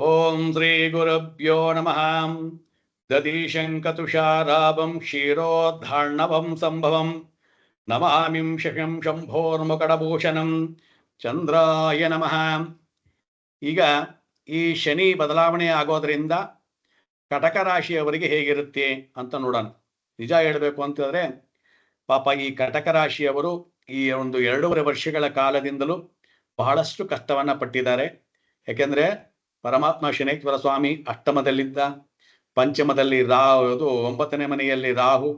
ಓಂ ಶ್ರೀ ಗುರುಭ್ಯೋ ನಮಃ ದದೀಶಂಕತುಷಾರಾಭಂ ಕ್ಷೀರೋದ್ಧಾರ್ಣವಂ ಸಂಭವಂ ಶಶಂ ಶಂಭೋರ್ಮಕಡಭೂಷಣಂ ಚಂದ್ರಾಯ ನಮಃ ಈಗ ಈ ಶನಿ ಬದಲಾವಣೆ ಆಗೋದ್ರಿಂದ ಕಟಕ ರಾಶಿಯವರಿಗೆ ಹೇಗಿರುತ್ತೆ ಅಂತ ನೋಡೋಣ. ನಿಜ ಹೇಳಬೇಕು ಅಂತಂದರೆ ಪಾಪ ಈ ಕಟಕ ರಾಶಿಯವರು ಈ ಒಂದು ಎರಡೂವರೆ ವರ್ಷಗಳ ಕಾಲದಿಂದಲೂ ಬಹಳಷ್ಟು ಕಷ್ಟವನ್ನ ಪಟ್ಟಿದ್ದಾರೆ. ಯಾಕೆಂದ್ರೆ ಪರಮಾತ್ಮ ಶನೇಶ್ವರ ಸ್ವಾಮಿ ಅಷ್ಟಮದಲ್ಲಿದ್ದ. ಪಂಚಮದಲ್ಲಿ ರಾಹು ಅದು ಒಂಬತ್ತನೇ ಮನೆಯಲ್ಲಿ ರಾಹು,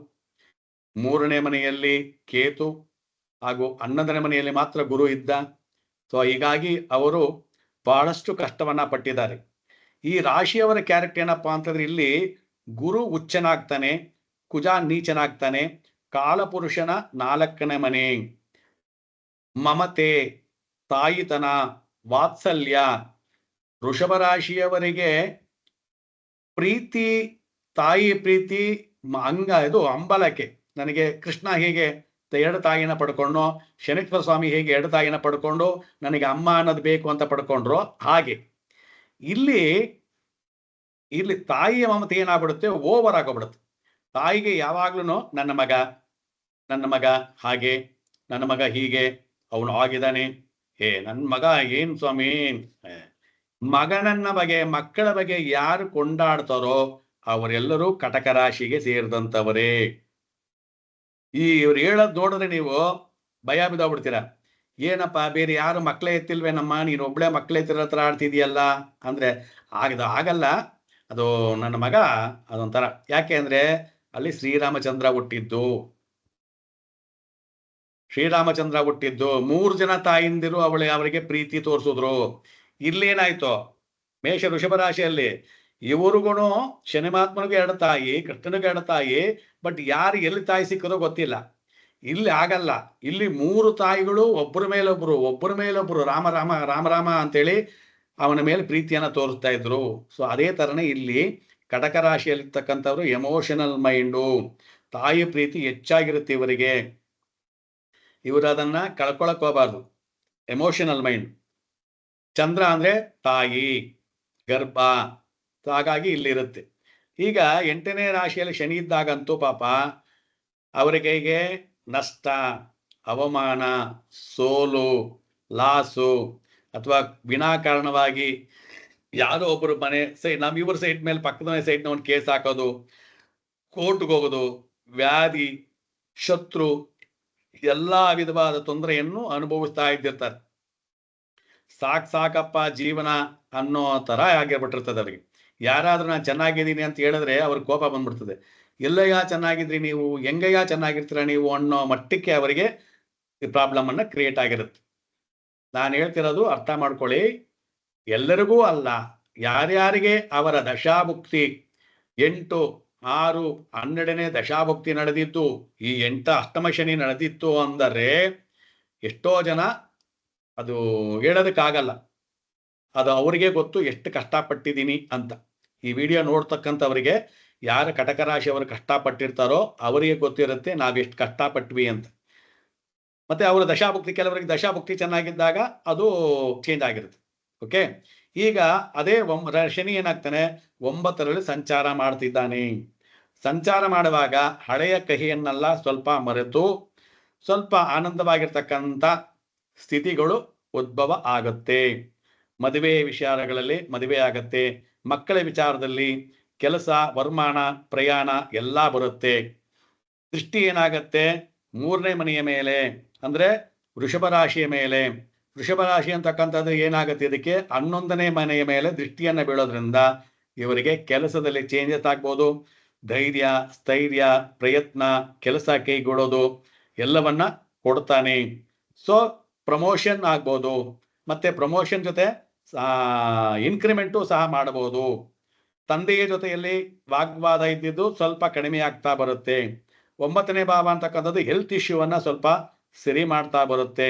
ಮೂರನೇ ಮನೆಯಲ್ಲಿ ಕೇತು, ಹಾಗೂ ಹನ್ನೊಂದನೇ ಮನೆಯಲ್ಲಿ ಮಾತ್ರ ಗುರು ಇದ್ದ. ಸೊ ಹೀಗಾಗಿ ಅವರು ಬಹಳಷ್ಟು ಕಷ್ಟವನ್ನ ಪಟ್ಟಿದ್ದಾರೆ. ಈ ರಾಶಿಯವರ ಕ್ಯಾರೆಕ್ಟರ್ ಏನಪ್ಪಾ ಅಂತಂದ್ರೆ ಇಲ್ಲಿ ಗುರು ಉಚ್ಚನಾಗ್ತಾನೆ ಕುಜ ನೀಚನಾಗ್ತಾನೆ, ಕಾಲಪುರುಷನ ನಾಲ್ಕನೇ ಮನೆ. ಮಮತೆ, ತಾಯಿತನ, ವಾತ್ಸಲ್ಯ ವೃಷಭ ರಾಶಿಯವರಿಗೆ ಪ್ರೀತಿ, ತಾಯಿ ಪ್ರೀತಿ ಅಂಗ, ಇದು ಅಂಬಲಕ್ಕೆ ನನಗೆ ಕೃಷ್ಣ ಹೇಗೆ ಎರಡು ತಾಯಿನ ಪಡ್ಕೊಂಡು ಶನೇಶ್ವರ ಸ್ವಾಮಿ ಹೇಗೆ ಎರಡು ತಾಯಿನ ಪಡ್ಕೊಂಡು ನನಗೆ ಅಮ್ಮ ಅನ್ನೋದು ಬೇಕು ಅಂತ ಪಡ್ಕೊಂಡ್ರು, ಹಾಗೆ. ಇಲ್ಲಿ ಇಲ್ಲಿ ತಾಯಿಯ ಮಮತೆ ಏನಾಗ್ಬಿಡುತ್ತೆ? ಓವರ್ ಆಗೋಗ್ಬಿಡುತ್ತೆ. ತಾಯಿಗೆ ಯಾವಾಗ್ಲೂ ನನ್ನ ಮಗ ನನ್ನ ಮಗ ಹಾಗೆ, ನನ್ನ ಮಗ ಹೀಗೆ, ಅವನು ಆಗಿದ್ದಾನೆ. ಏ ನನ್ನ ಮಗ ಏನು ಸ್ವಾಮಿ ಮಗನನ್ನ ಬಗ್ಗೆ ಮಕ್ಕಳ ಬಗ್ಗೆ ಯಾರು ಕೊಂಡಾಡ್ತಾರೋ ಅವರೆಲ್ಲರೂ ಕಟಕ ರಾಶಿಗೆ ಸೇರಿದಂತವರೇ ಈ ಇವ್ರು ಹೇಳೋದ್ ನೋಡಿದ್ರೆ ನೀವು ಭಯ ಬಿದ್ದೋಗ್ಬಿಡ್ತೀರ. ಏನಪ್ಪ, ಬೇರೆ ಯಾರು ಮಕ್ಕಳೇ ಎತ್ತಿಲ್ವೇನಮ್ಮ ನೀನು ಒಬ್ಳೆ ಮಕ್ಕಳೇ ಎತ್ತಿರ ಹತ್ರ ಆಡ್ತಿದೀಯಲ್ಲ? ಅಂದ್ರೆ ಆಗದ ಆಗಲ್ಲ. ಅದು ನನ್ನ ಮಗ ಅದೊಂಥರ. ಯಾಕೆ ಅಂದ್ರೆ ಅಲ್ಲಿ ಶ್ರೀರಾಮಚಂದ್ರ ಹುಟ್ಟಿದ್ದು. ಶ್ರೀರಾಮಚಂದ್ರ ಹುಟ್ಟಿದ್ದು. ಮೂರು ಜನ ತಾಯಿಂದಿರು ಅವಳು, ಅವರಿಗೆ ಪ್ರೀತಿ ತೋರಿಸಿದ್ರು. ಇಲ್ಲೇನಾಯ್ತು ಮೇಷ ಋಷಭ ರಾಶಿಯಲ್ಲಿ ಇವ್ರಿಗೂ ಶನಿಮಾತ್ಮನಿಗೂ ಎರಡು ತಾಯಿ, ಕೃಷ್ಣನಿಗೂ ಎರಡು ತಾಯಿ ಬಟ್ ಯಾರು ಎಲ್ಲಿ ತಾಯಿ ಸಿಕ್ಕದೋ ಗೊತ್ತಿಲ್ಲ. ಇಲ್ಲಿ ಆಗಲ್ಲ. ಇಲ್ಲಿ ಮೂರು ತಾಯಿಗಳು ಒಬ್ಬರ ಮೇಲೊಬ್ರು ಒಬ್ಬರ ಮೇಲೊಬ್ರು, ರಾಮ ರಾಮ ರಾಮ ರಾಮ ಅಂತೇಳಿ ಅವನ ಮೇಲೆ ಪ್ರೀತಿಯನ್ನ ತೋರಿಸ್ತಾ ಇದ್ರು. ಸೊ ಅದೇ ತರನೇ ಇಲ್ಲಿ ಕಟಕ ರಾಶಿಯಲ್ಲಿರ್ತಕ್ಕಂಥವ್ರು ಎಮೋಷನಲ್ ಮೈಂಡು ತಾಯಿ ಪ್ರೀತಿ ಹೆಚ್ಚಾಗಿರುತ್ತೆ ಇವರಿಗೆ. ಇವರು ಅದನ್ನ ಕಳ್ಕೊಳಕ್ ಹೋಗಬಾರ್ದು. ಎಮೋಷನಲ್ ಮೈಂಡ್ ಚಂದ್ರ ಅಂದ್ರೆ ತಾಯಿ, ಗರ್ಭ ಹಾಗಾಗಿ ಇಲ್ಲಿರುತ್ತೆ ಈಗ ಎಂಟನೇ ರಾಶಿಯಲ್ಲಿ ಶನಿ ಇದ್ದಾಗಂತೂ ಪಾಪ ಅವರಿಗೆ ನಷ್ಟ, ಅವಮಾನ, ಸೋಲು, ಲಾಸು ಅಥವಾ ವಿನಾಕಾರಣವಾಗಿ ಯಾರೋ ಒಬ್ಬರು ಮನೆ ಸೈ ನಮ್ಮ ಇವ್ರ ಸೈಡ್ ಮೇಲೆ ಪಕ್ಕದ ಮನೆ ಸೈಡ್ನ ಒಂದು ಕೇಸ್ ಹಾಕೋದು ಕೋರ್ಟ್ಗೆ ಹೋಗೋದು, ವ್ಯಾಧಿ, ಶತ್ರು, ಎಲ್ಲ ವಿಧವಾದ ತೊಂದರೆಯನ್ನು ಅನುಭವಿಸ್ತಾ ಇದ್ದಿರ್ತಾರೆ. ಸಾಕ್ ಸಾಕಪ್ಪ ಜೀವನ ಅನ್ನೋ ತರ ಆಗಿರ್ಬಿಟ್ಟಿರ್ತದೆ ಅವ್ರಿಗೆ. ಯಾರಾದ್ರೂ ನಾನು ಚೆನ್ನಾಗಿದ್ದೀನಿ ಅಂತ ಹೇಳಿದ್ರೆ ಅವ್ರ ಕೋಪ ಬಂದ್ಬಿಡ್ತದೆ. ಎಲ್ಲಯ್ಯ ಚೆನ್ನಾಗಿದ್ರಿ ನೀವು? ಹೆಂಗಯ್ಯ ಚೆನ್ನಾಗಿರ್ತೀರ ನೀವು ಅನ್ನೋ ಮಟ್ಟಕ್ಕೆ ಅವರಿಗೆ ಪ್ರಾಬ್ಲಮ್ ಅನ್ನ ಕ್ರಿಯೇಟ್ ಆಗಿರುತ್ತೆ. ನಾನು ಹೇಳ್ತಿರೋದು ಅರ್ಥ ಮಾಡ್ಕೊಳ್ಳಿ. ಎಲ್ಲರಿಗೂ ಅಲ್ಲ, ಯಾರ್ಯಾರಿಗೆ ಅವರ ದಶಾಭುಕ್ತಿ ಎಂಟು, ಆರು, ಹನ್ನೆರಡನೇ ದಶಾಭುಕ್ತಿ ನಡೆದಿತ್ತು, ಈ ಎಂಟ ಅಷ್ಟಮ ಶನಿ ನಡೆದಿತ್ತು ಅಂದರೆ ಎಷ್ಟೋ ಜನ ಅದು ಹೇಳೋದಕ್ಕಾಗಲ್ಲ. ಅದು ಅವರಿಗೆ ಗೊತ್ತು ಎಷ್ಟು ಕಷ್ಟಪಟ್ಟಿದ್ದೀನಿ ಅಂತ. ಈ ವಿಡಿಯೋ ನೋಡ್ತಕ್ಕಂಥವರಿಗೆ ಯಾರ ಕಟಕ ರಾಶಿಯವರು ಕಷ್ಟಪಟ್ಟಿರ್ತಾರೋ ಅವರಿಗೆ ಗೊತ್ತಿರುತ್ತೆ ನಾವು ಎಷ್ಟು ಕಷ್ಟಪಟ್ವಿ ಅಂತ. ಮತ್ತೆ ಅವರ ದಶಾಭುಕ್ತಿ ಕೆಲವರಿಗೆ ದಶಾಭುಕ್ತಿ ಚೆನ್ನಾಗಿದ್ದಾಗ ಅದು ಚೇಂಜ್ ಆಗಿರುತ್ತೆ. ಓಕೆ ಈಗ ಅದೇ ಒಂ- ಶನಿ ಏನಾಗ್ತಾನೆ? ಒಂಬತ್ತರಲ್ಲಿ ಸಂಚಾರ ಮಾಡ್ತಿದ್ದಾನೆ. ಸಂಚಾರ ಮಾಡುವಾಗ ಹಳೆಯ ಕಹಿಯನ್ನೆಲ್ಲ ಸ್ವಲ್ಪ ಮರೆತು ಸ್ವಲ್ಪ ಆನಂದವಾಗಿರ್ತಕ್ಕಂಥ ಸ್ಥಿತಿಗಳು ಉದ್ಭವ ಆಗತ್ತೆ. ಮದುವೆ ವಿಚಾರಗಳಲ್ಲಿ ಮದುವೆ ಆಗತ್ತೆ. ಮಕ್ಕಳ ವಿಚಾರದಲ್ಲಿ ಕೆಲಸ ವರ್ಮಾನ ಪ್ರಯಾಣ ಎಲ್ಲ ಬರುತ್ತೆ. ದೃಷ್ಟಿ ಏನಾಗತ್ತೆ? ಮೂರನೇ ಮನೆಯ ಮೇಲೆ, ಅಂದ್ರೆ ವೃಷಭ ರಾಶಿಯ ಮೇಲೆ. ವೃಷಭ ರಾಶಿ ಅಂತಕ್ಕಂಥದ್ದು ಏನಾಗುತ್ತೆ? ಇದಕ್ಕೆ ಹನ್ನೊಂದನೇ ಮನೆಯ ಮೇಲೆ ದೃಷ್ಟಿಯನ್ನ ಬೀಳೋದ್ರಿಂದ ಇವರಿಗೆ ಕೆಲಸದಲ್ಲಿ ಚೇಂಜಸ್ ಆಗ್ಬೋದು. ಧೈರ್ಯ, ಸ್ಥೈರ್ಯ, ಪ್ರಯತ್ನ, ಕೆಲಸ ಕೈಗೊಳ್ಳೋದು ಎಲ್ಲವನ್ನ ಕೊಡ್ತಾನೆ. ಸೊ ಪ್ರಮೋಷನ್ ಆಗ್ಬೋದು, ಮತ್ತೆ ಪ್ರಮೋಷನ್ ಜೊತೆ ಇನ್ಕ್ರಿಮೆಂಟು ಸಹ ಮಾಡಬಹುದು ತಂದೆಯ ಜೊತೆಯಲ್ಲಿ ವಾಗ್ವಾದ ಇದ್ದಿದ್ದು ಸ್ವಲ್ಪ ಕಡಿಮೆ ಆಗ್ತಾ ಬರುತ್ತೆ. ಒಂಬತ್ತನೇ ಭಾವ ಅಂತಕ್ಕಂಥದ್ದು ಹೆಲ್ತ್ ಇಶ್ಯೂ ಅನ್ನು ಸ್ವಲ್ಪ ಸರಿ ಮಾಡ್ತಾ ಬರುತ್ತೆ.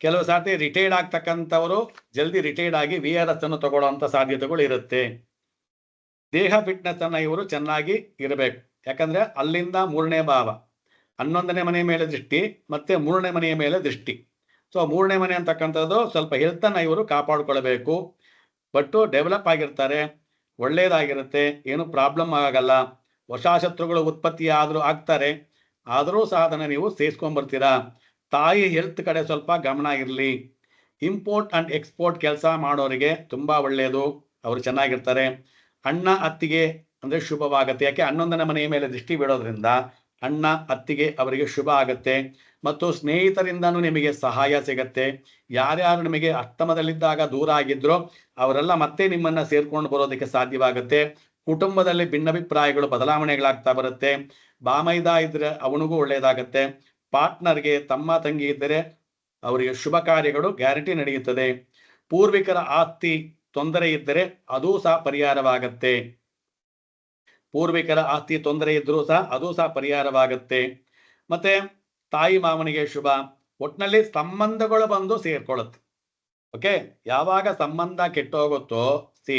ಕೆಲವು ಸಾರ್ತಿ ರಿಟೈರ್ಡ್ ಆಗ್ತಕ್ಕಂಥವರು ಜಲ್ದಿ ರಿಟೈರ್ಡ್ ಆಗಿ ವಿ ಆರ್ ಎಸ್ ಅನ್ನು ತಗೊಳ್ಳುವಂತ ಸಾಧ್ಯತೆಗಳು ಇರುತ್ತೆ. ದೇಹ ಫಿಟ್ನೆಸ್ ಅನ್ನ ಇವರು ಚೆನ್ನಾಗಿ ಇರಬೇಕು. ಯಾಕಂದ್ರೆ ಅಲ್ಲಿಂದ ಮೂರನೇ ಭಾವ. ಹನ್ನೊಂದನೇ ಮನೆಯ ಮೇಲೆ ದೃಷ್ಟಿ, ಮತ್ತೆ ಮೂರನೇ ಮನೆಯ ಮೇಲೆ ದೃಷ್ಟಿ. ಸೊ ಮೂರನೇ ಮನೆ ಅಂತಕ್ಕಂಥದ್ದು ಸ್ವಲ್ಪ ಹೆಲ್ತನ್ನು ಇವರು ಕಾಪಾಡಿಕೊಳ್ಬೇಕು. ಬಟ್ ಡೆವಲಪ್ ಆಗಿರ್ತಾರೆ ಒಳ್ಳೆಯದಾಗಿರುತ್ತೆ ಏನು ಪ್ರಾಬ್ಲಮ್ ಆಗಲ್ಲ. ಹೊಸ ಶತ್ರುಗಳು ಉತ್ಪತ್ತಿ ಆದ್ರೂ ಆಗ್ತಾರೆ. ಆದರೂ ಸಹ ಅದನ್ನು ನೀವು ಸೇರಿಸ್ಕೊಂಡ್ಬರ್ತೀರಾ ತಾಯಿ ಹೆಲ್ತ್ ಕಡೆ ಸ್ವಲ್ಪ ಗಮನ ಇರಲಿ. ಇಂಪೋರ್ಟ್ ಅಂಡ್ ಎಕ್ಸ್ಪೋರ್ಟ್ ಕೆಲಸ ಮಾಡೋರಿಗೆ ತುಂಬಾ ಒಳ್ಳೆಯದು ಅವರು ಚೆನ್ನಾಗಿರ್ತಾರೆ. ಅಣ್ಣ, ಅತ್ತಿಗೆ ಅಂದ್ರೆ ಶುಭವಾಗುತ್ತೆ. ಯಾಕೆ? ಹನ್ನೊಂದನೇ ಮನೆಯ ಮೇಲೆ ದೃಷ್ಟಿ ಬಿಡೋದ್ರಿಂದ ಅಣ್ಣ, ಅತ್ತಿಗೆ ಅವರಿಗೆ ಶುಭ ಆಗತ್ತೆ. ಮತ್ತು ಸ್ನೇಹಿತರಿಂದನೂ ನಿಮಗೆ ಸಹಾಯ ಸಿಗತ್ತೆ. ಯಾರ್ಯಾರು ನಿಮಗೆ ಅಷ್ಟಮದಲ್ಲಿದ್ದಾಗ ದೂರ ಆಗಿದ್ರೋ ಅವರೆಲ್ಲ ಮತ್ತೆ ನಿಮ್ಮನ್ನ ಸೇರ್ಕೊಂಡು ಬರೋದಕ್ಕೆ ಸಾಧ್ಯವಾಗುತ್ತೆ. ಕುಟುಂಬದಲ್ಲಿ ಭಿನ್ನಾಭಿಪ್ರಾಯಗಳು, ಬದಲಾವಣೆಗಳಾಗ್ತಾ ಬರುತ್ತೆ. ಬಾಮೈದ ಇದ್ರೆ ಅವನಿಗೂ ಒಳ್ಳೆಯದಾಗತ್ತೆ ಪಾರ್ಟ್ನರ್ಗೆ ತಮ್ಮ ತಂಗಿ ಇದ್ದರೆ ಅವರಿಗೆ ಶುಭ ಕಾರ್ಯಗಳು ಗ್ಯಾರಂಟಿ ನಡೆಯುತ್ತದೆ. ಪೂರ್ವಿಕರ ಆಸ್ತಿ ತೊಂದರೆ ಇದ್ದರೆ ಅದೂ ಸಹ ಪರಿಹಾರವಾಗತ್ತೆ. ಪೂರ್ವಿಕರ ಆಸ್ತಿ ತೊಂದರೆ ಇದ್ರೂ ಸಹ ಅದು ಸಹ ಪರಿಹಾರವಾಗುತ್ತೆ. ಮತ್ತೆ ತಾಯಿ ಮಾವನಿಗೆ ಶುಭ. ಒಟ್ಟಿನಲ್ಲಿ ಸಂಬಂಧಗಳು ಬಂದು ಸೇರ್ಕೊಳ್ಳುತ್ತೆ. ಓಕೆ? ಯಾವಾಗ ಸಂಬಂಧ ಕೆಟ್ಟೋಗುತ್ತೋ, ಸಿ,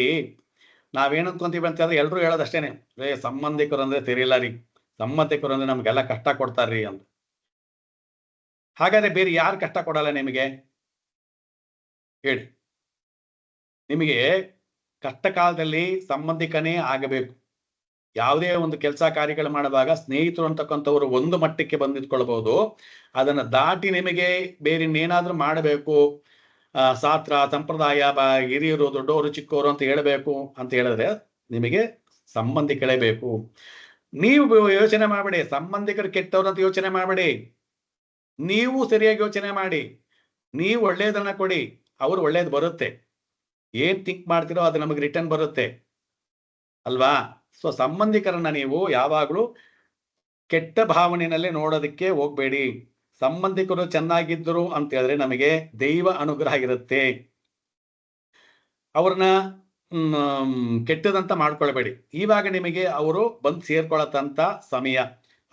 ನಾವೇನು ಅನ್ಕೊಂತೀವಿ ಅಂತ ಹೇಳಿದ್ರೆ ಎಲ್ರು ಹೇಳೋದಷ್ಟೇನೆ. ರೇ ಸಂಬಂಧಿಕರು ಅಂದ್ರೆ ಸೇರಿಲ್ಲ ರೀ. ಸಂಬಂಧಿಕರು ಅಂದ್ರೆ ನಮ್ಗೆಲ್ಲ ಕಷ್ಟ ಕೊಡ್ತಾರ್ರಿ ಅಂತ. ಹಾಗಾದ್ರೆ ಬೇರೆ ಯಾರು ಕಷ್ಟ ಕೊಡಲ್ಲ ನಿಮಗೆ? ಹೇಳಿ. ನಿಮಗೆ ಕಷ್ಟ ಕಾಲದಲ್ಲಿ ಸಂಬಂಧಿಕನೇ ಆಗಬೇಕು. ಯಾವುದೇ ಒಂದು ಕೆಲಸ ಕಾರ್ಯಗಳು ಮಾಡುವಾಗ ಸ್ನೇಹಿತರು ಅಂತಕ್ಕಂಥವ್ರು ಒಂದು ಮಟ್ಟಕ್ಕೆ ಬಂದಿಟ್ಕೊಳ್ಬಹುದು ಅದನ್ನ ದಾಟಿ ನಿಮಗೆ ಬೇರೆ ಇನ್ನೇನಾದ್ರೂ ಮಾಡಬೇಕು. ಸಾತ್ರ ಸಂಪ್ರದಾಯ ಹಿರಿಯರು, ದೊಡ್ಡವರು, ಚಿಕ್ಕವರು ಅಂತ ಹೇಳಬೇಕು ಅಂತ ಹೇಳಿದ್ರೆ ನಿಮಗೆ ಸಂಬಂಧಿಕಳೇ ಬೇಕು ನೀವು ಯೋಚನೆ ಮಾಡಬೇಡಿ. ಸಂಬಂಧಿಕರು ಕೆಟ್ಟವ್ರು ಅಂತ ಯೋಚನೆ ಮಾಡಬೇಡಿ. ನೀವು ಸರಿಯಾಗಿ ಯೋಚನೆ ಮಾಡಿ. ನೀವು ಒಳ್ಳೇದನ್ನ ಕೊಡಿ. ಅವ್ರು ಒಳ್ಳೇದು ಬರುತ್ತೆ. ಏನ್ ಥಿಂಕ್ ಮಾಡ್ತಿರೋ ಅದು ನಮಗೆ ರಿಟರ್ನ್ ಬರುತ್ತೆ. ಅಲ್ವಾ? ಸೊ ಸಂಬಂಧಿಕರನ್ನ ನೀವು ಯಾವಾಗಲೂ ಕೆಟ್ಟ ಭಾವನೆಯಲ್ಲಿ ನೋಡೋದಕ್ಕೆ ಹೋಗ್ಬೇಡಿ. ಸಂಬಂಧಿಕರು ಚೆನ್ನಾಗಿದ್ದರು ಅಂತ ಹೇಳಿದ್ರೆ ನಮಗೆ ದೈವ ಅನುಗ್ರಹ ಇರುತ್ತೆ. ಅವ್ರನ್ನ ಕೆಟ್ಟದಂತ ಮಾಡ್ಕೊಳ್ಬೇಡಿ. ಇವಾಗ ನಿಮಗೆ ಅವರು ಬಂದು ಸೇರ್ಕೊಳತಂತ ಸಮಯ.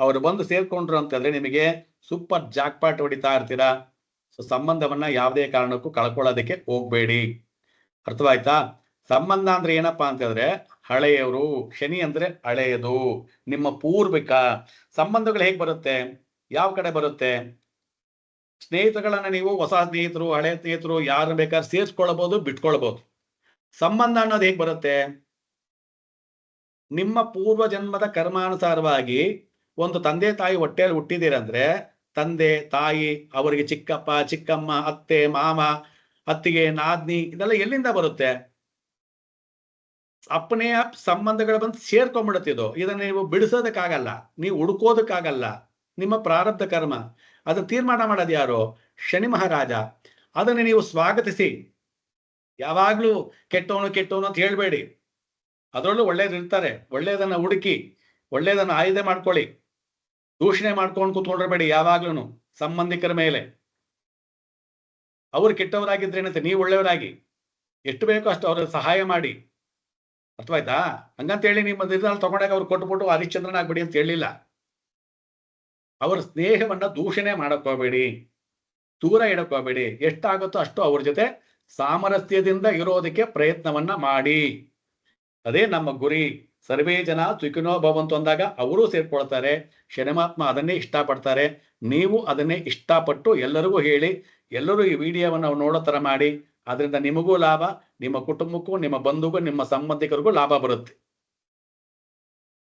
ಅವರು ಬಂದು ಸೇರ್ಕೊಂಡ್ರು ಅಂತ ಹೇಳಿದ್ರೆ ನಿಮಗೆ ಸೂಪರ್ ಜಾಕ್ಪಾಟ್ ಹೊಡಿತಾ ಇರ್ತೀರಾ. ಸೊ ಸಂಬಂಧವನ್ನ ಯಾವುದೇ ಕಾರಣಕ್ಕೂ ಕಳ್ಕೊಳ್ಳೋದಕ್ಕೆ ಹೋಗ್ಬೇಡಿ. ಅರ್ಥವಾಯ್ತಾ? ಸಂಬಂಧ ಅಂದ್ರೆ ಏನಪ್ಪಾ ಅಂತಂದ್ರೆ ಹಳೆಯವರು, ಶನಿ ಅಂದ್ರೆ ಹಳೆಯದು. ನಿಮ್ಮ ಪೂರ್ವಿಕ ಸಂಬಂಧಗಳು ಹೇಗ್ ಬರುತ್ತೆ? ಯಾವ ಕಡೆ ಬರುತ್ತೆ? ಸ್ನೇಹಿತಗಳನ್ನ ನೀವು, ಹೊಸ ಸ್ನೇಹಿತರು, ಹಳೆ ಸ್ನೇಹಿತರು ಯಾರು ಬೇಕಾದ್ರೆ ಸೇರಿಸ್ಕೊಳ್ಬಹುದು ಬಿಟ್ಕೊಳ್ಬಹುದು ಸಂಬಂಧ ಅನ್ನೋದು ಹೇಗ್ ಬರುತ್ತೆ? ನಿಮ್ಮ ಪೂರ್ವ ಜನ್ಮದ ಕರ್ಮಾನುಸಾರವಾಗಿ ಒಂದು ತಂದೆ, ತಾಯಿ ಹೊಟ್ಟೆಯಲ್ಲಿ ಹುಟ್ಟಿದಿರಂದ್ರೆ ತಂದೆ, ತಾಯಿ, ಅವರಿಗೆ ಚಿಕ್ಕಪ್ಪ, ಚಿಕ್ಕಮ್ಮ, ಅತ್ತೆ, ಮಾಮ, ಅತ್ತಿಗೆ, ನಾದ್ನಿ ಇದೆಲ್ಲ ಎಲ್ಲಿಂದ ಬರುತ್ತೆ? ಅಪ್ಪನೇ ಅಪ್, ಸಂಬಂಧಗಳು ಬಂದು ಸೇರ್ಕೊಂಡ್ಬಿಡುತ್ತಿದ್ದು ಇದನ್ನ ನೀವು ಬಿಡಿಸೋದಕ್ಕಾಗಲ್ಲ. ನೀವು ಹುಡುಕೋದಕ್ಕಾಗಲ್ಲ. ನಿಮ್ಮ ಪ್ರಾರಬ್ಧ ಕರ್ಮ. ಅದನ್ನ ತೀರ್ಮಾನ ಮಾಡೋದು ಯಾರು? ಶನಿ ಮಹಾರಾಜ. ಅದನ್ನು ನೀವು ಸ್ವಾಗತಿಸಿ. ಯಾವಾಗ್ಲೂ ಕೆಟ್ಟವನು ಕೆಟ್ಟವನು ಅಂತ ಹೇಳ್ಬೇಡಿ. ಅದರಲ್ಲೂ ಒಳ್ಳೇದು ಇರ್ತಾರೆ. ಒಳ್ಳೇದನ್ನ ಹುಡುಕಿ, ಒಳ್ಳೇದನ್ನ ಆಯ್ದೆ ಮಾಡ್ಕೊಳ್ಳಿ. ದೂಷಣೆ ಮಾಡ್ಕೊಂಡು ಕೂತ್ಕೊಂಡಿರ್ಬೇಡಿ ಯಾವಾಗ್ಲೂ ಸಂಬಂಧಿಕರ ಮೇಲೆ. ಅವ್ರು ಕೆಟ್ಟವರಾಗಿದ್ರೇನಂತೆ ನೀವು ಒಳ್ಳೆಯವರಾಗಿ. ಎಷ್ಟು ಬೇಕೋ ಅಷ್ಟು ಅವ್ರ ಸಹಾಯ ಮಾಡಿ. ಅರ್ಥವಾಯ್ತಾ? ಹಂಗಂತೇಳಿ ನಿಮ್ಮ ನಿರ್ಧಾರ ತಗೊಂಡಾಗ ಅವ್ರು ಕೊಟ್ಬಿಟ್ಟು ಹರಿಶ್ಚಂದ್ರನ ಆಗ್ಬೇಡಿ ಅಂತ ಹೇಳಿಲ್ಲ. ಅವ್ರ ಸ್ನೇಹವನ್ನ ದೂಷಣೆ ಹೋಗ್ಬೇಡಿ. ದೂರ ಇಡಕ್ ಹೋಗ್ಬೇಡಿ. ಎಷ್ಟಾಗುತ್ತೋ ಅಷ್ಟು ಅವ್ರ ಜೊತೆ ಸಾಮರಸ್ಯದಿಂದ ಇರೋದಕ್ಕೆ ಪ್ರಯತ್ನವನ್ನ ಮಾಡಿ. ಅದೇ ನಮ್ಮ ಗುರಿ. ಸರ್ವೇ ಜನ ಸುಖಿನೋ ಭವಂತು ಅಂದಾಗ ಅವರೂ ಸೇರ್ಕೊಳ್ತಾರೆ. ಶನಿಮಾತ್ಮ ಅದನ್ನೇ ಇಷ್ಟಪಡ್ತಾರೆ. ನೀವು ಅದನ್ನೇ ಇಷ್ಟಪಟ್ಟು ಎಲ್ಲರಿಗೂ ಹೇಳಿ, ಎಲ್ಲರೂ ಈ ವಿಡಿಯೋವನ್ನು ನೋಡೋ ಥರ ಮಾಡಿ. ಅದರಿಂದ ನಿಮಗೂ ಲಾಭ ನಿಮ್ಮ ಕುಟುಂಬಕ್ಕೂ ನಿಮ್ಮ ಬಂಧುಗೂ ನಿಮ್ಮ ಸಂಬಂಧಿಕರಿಗೂ ಲಾಭ ಬರುತ್ತೆ.